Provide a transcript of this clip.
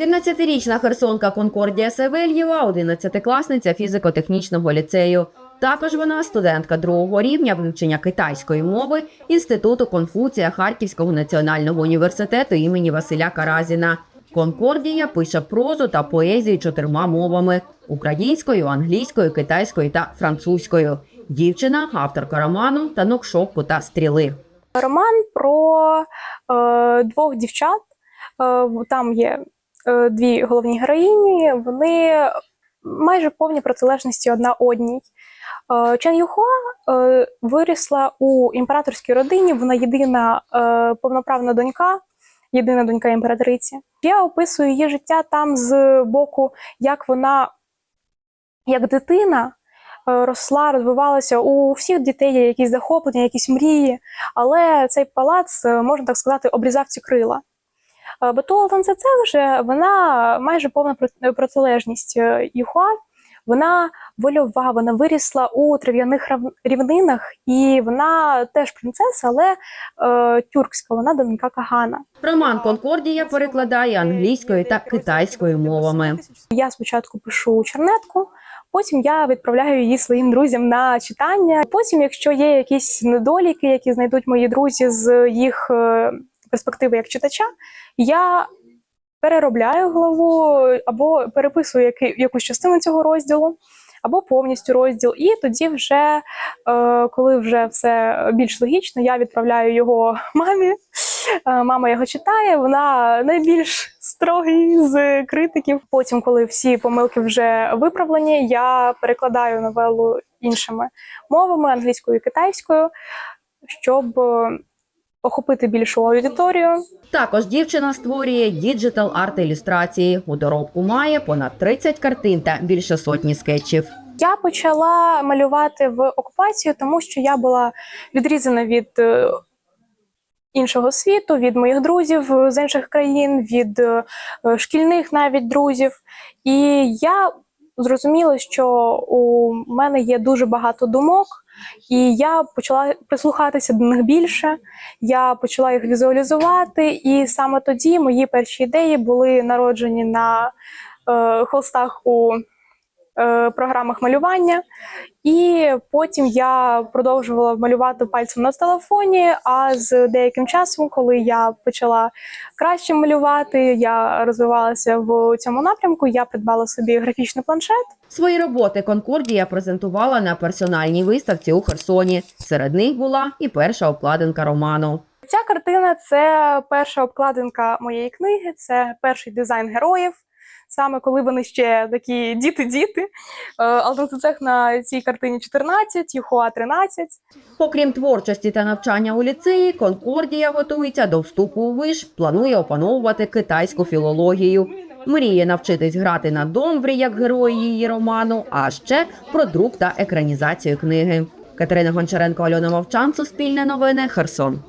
17-річна херсонка Конкордія Савельєва, 11-класниця фізико-технічного ліцею. Також вона студентка другого рівня вивчення китайської мови Інституту Конфуція Харківського національного університету імені Василя Каразіна. Конкордія пише прозу та поезію чотирма мовами: українською, англійською, китайською та французькою. Дівчина авторка роману танок шовку та стріли. Роман про е, двох дівчат. Е, там є дві головні героїні. Вони майже повні протилежності одна одній. Е, Чан Юхуа е, вирісла у імператорській родині. Вона єдина е, повноправна донька, єдина донька імператриці. Я описую її життя там з боку, як вона, як дитина, е, росла, розвивалася. У всіх дітей є якісь захоплення, якісь мрії, але цей палац, е, можна так сказати, обрізав ці крила. Е, Батула Ланцеце вже вона майже повна протилежність е, Юхуа. Вона вольова, вона вирісла у трав'яних рав- рівнинах, і вона теж принцеса, але е, тюркська, вона донька Кагана. Роман Конкордія перекладає англійською та китайською мовами. Я спочатку пишу чернетку, потім я відправляю її своїм друзям на читання. Потім, якщо є якісь недоліки, які знайдуть мої друзі з їх е, перспективи як читача, я переробляю главу або переписую яки- якусь частину цього розділу. Або повністю розділ, і тоді, вже е, коли вже все більш логічно, я відправляю його мамі. Е, Мама його читає, вона найбільш строгий з критиків. Потім, коли всі помилки вже виправлені, я перекладаю новелу іншими мовами англійською і китайською, щоб охопити більшу аудиторію. Також дівчина створює діджитал арт ілюстрації. У доробку має понад 30 картин та більше сотні скетчів. Я почала малювати в окупацію, тому що я була відрізана від е, іншого світу, від моїх друзів е, з інших країн, від е, шкільних навіть друзів. І я зрозуміла, що у мене є дуже багато думок, і я почала прислухатися до них більше. Я почала їх візуалізувати, і саме тоді мої перші ідеї були народжені на е, холстах у програмах малювання. І потім я продовжувала малювати пальцем на телефоні. А з деяким часом, коли я почала краще малювати, я розвивалася в цьому напрямку. Я придбала собі графічний планшет. Свої роботи Конкордія презентувала на персональній виставці у Херсоні. Серед них була і перша обкладинка роману. Ця картина це перша обкладинка моєї книги, це перший дизайн героїв. Саме коли вони ще такі діти-діти. Алтанцецех на цій картині 14, Юхуа 13. Окрім творчості та навчання у ліцеї, Конкордія готується до вступу у виш, планує опановувати китайську філологію. Мріє навчитись грати на домврі, як герої її роману, а ще про друк та екранізацію книги. Катерина Гончаренко, Альона Мовчан, Суспільне новини, Херсон.